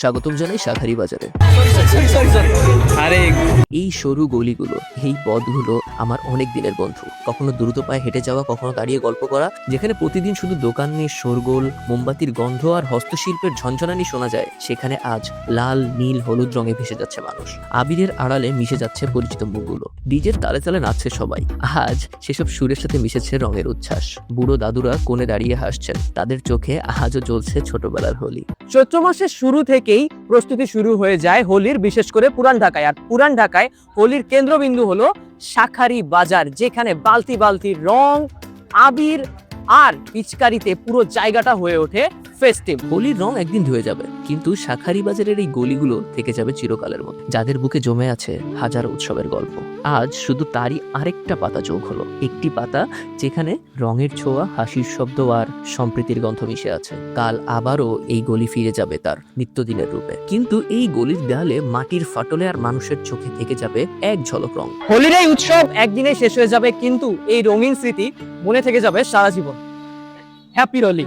স্বাগতম জানাই শাখারি বাজারে। এই সরু গলিগুলো এই পথগুলো আমার অনেক দিনের বন্ধু। কখনো দ্রুত পায়ে হেঁটে যাওয়া কখনো দাঁড়িয়ে গল্প করা যেখানে প্রতিদিন শুধু দোকানের শোরগোল মোমবাতির গন্ধ আর হস্তশিল্পের ঝনঝনানি শোনা যায় সেখানে আজ লাল নীল হলুদ রঙে ভেসে যাচ্ছে মানুষ। আবিরের আড়ালে মিশে যাচ্ছে পরিচিত মুখগুলো। ডিজের তালে তালে নাচছে সবাই। আজ সেসব সুরের সাথে মিশেছে রঙের উচ্ছ্বাস। বুড়ো দাদুরা কোণে দাঁড়িয়ে হাসছেন। তাদের চোখে আজও জ্বলছে ছোটবেলার হোলি। চৈত্র মাসের শুরু থেকেই প্রস্তুতি শুরু হয়ে যায় হোলির, বিশেষ করে পুরান ঢাকায়। আর পুরান ঢাকায় হোলির কেন্দ্রবিন্দু হলো শাখারি বাজার, যেখানে বালতি বালতি রং, আবির আর পিচকারিতে পুরো জায়গাটা হয়ে ওঠে ফেস্টিভ হোলির রং একদিন ধুয়ে যাবে, কিন্তু শাখারি বাজারের এই গলিগুলো থেকে যাবে চিরকালের মতো যাদের বুকে জমে আছে হাজার উৎসবের গল্প। আজ শুধু তারই আরেকটা পাতা যোগ হলো। একটি পাতা যেখানে রঙের ছোঁয়া, হাসির শব্দ আর সম্প্রীতির গন্ধ মিশে আছে। কাল আবারও এই গলি ফিরে যাবে তার নিত্যদিনের রূপে। কিন্তু এই গলির দেয়ালে মাটির ফাটলে আর মানুষের চোখে থেকে যাবে এক ঝলক রং। হোলির এই উৎসব একদিনে শেষ হয়ে যাবে, কিন্তু এই রঙিন স্মৃতি মনে থেকে যাবে সারা জীবন। হ্যাপি হোলি।